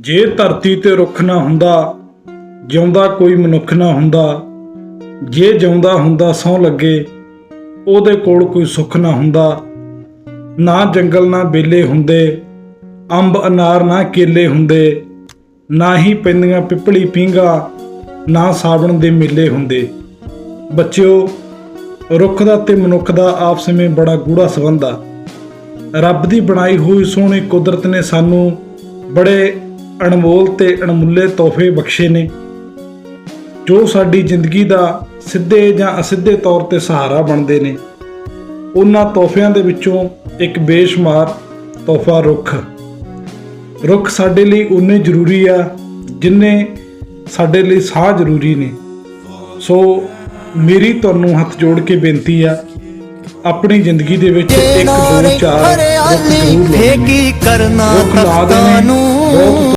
ਜੇ ਧਰਤੀ ਤੇ ਰੁੱਖ ਨਾ ਹੁੰਦਾ, ਜਿਉਂਦਾ ਕੋਈ ਮਨੁੱਖ ਨਾ ਹੁੰਦਾ, ਜੇ ਜਿਉਂਦਾ ਹੁੰਦਾ ਸੌ ਲੱਗੇ, ਉਹਦੇ ਕੋਲ ਕੋਈ ਸੁੱਖ ਨਾ ਹੁੰਦਾ। ਨਾ ਜੰਗਲ ਨਾ ਬੇਲੇ ਹੁੰਦੇ, ਅੰਬ ਅਨਾਰ ਨਾ ਕੇਲੇ ਹੁੰਦੇ, ਨਾ ਹੀ ਪੈਂਦੀਆਂ ਪਿੱਪਲੀ ਪੀਂਗਾ ਨਾ ਸਾਵਣ ਦੇ ਮੇਲੇ ਹੁੰਦੇ। ਬੱਚਿਓ, ਰੁੱਖ ਦਾ ਤੇ ਮਨੁੱਖ ਦਾ ਆਪਸ ਵਿੱਚ ਬੜਾ ਗੂੜਾ ਸੰਬੰਧ ਆ। ਰੱਬ ਦੀ ਬਣਾਈ ਹੋਈ ਸੋਹਣੀ ਕੁਦਰਤ ਨੇ ਸਾਨੂੰ ਬੜੇ ਅਣਮੋਲ ਤੇ ਅਣਮੁੱਲੇ ਤੋਹਫੇ ਬਖਸ਼ੇ ਨੇ। ਜੋ ਸਾਡੀ ਜ਼ਿੰਦਗੀ ਦਾ ਸਿੱਧੇ ਜਾਂ ਅਸਿੱਧੇ ਤੌਰ ਤੇ ਸਹਾਰਾ ਬਣਦੇ ਨੇ। ਉਹਨਾਂ ਤੋਹਫਿਆਂ ਦੇ ਵਿੱਚੋਂ ਇੱਕ ਬੇਸ਼ੁਮਾਰ ਤੋਹਫਾ ਰੁੱਖ। ਰੁੱਖ ਸਾਡੇ ਲਈ ਉਨੇ ਜ਼ਰੂਰੀ ਆ ਜਿੰਨੇ ਸਾਡੇ ਲਈ ਸਾਹ ਜ਼ਰੂਰੀ ਨੇ। ਸੋ ਮੇਰੀ ਤੁਹਾਨੂੰ ਹੱਥ ਜੋੜ ਕੇ ਬੇਨਤੀ ਆ ਆਪਣੀ ਜ਼ਿੰਦਗੀ ਦੇ ਵਿੱਚ ਇੱਕ ਦੋ ਚਾਰ ਰੁੱਖ ਜ਼ਰੂਰ ਲਾਓ ਫੇਕੀ ਕਰਨਾ ਤਖਤਾਂ ਨੂੰ।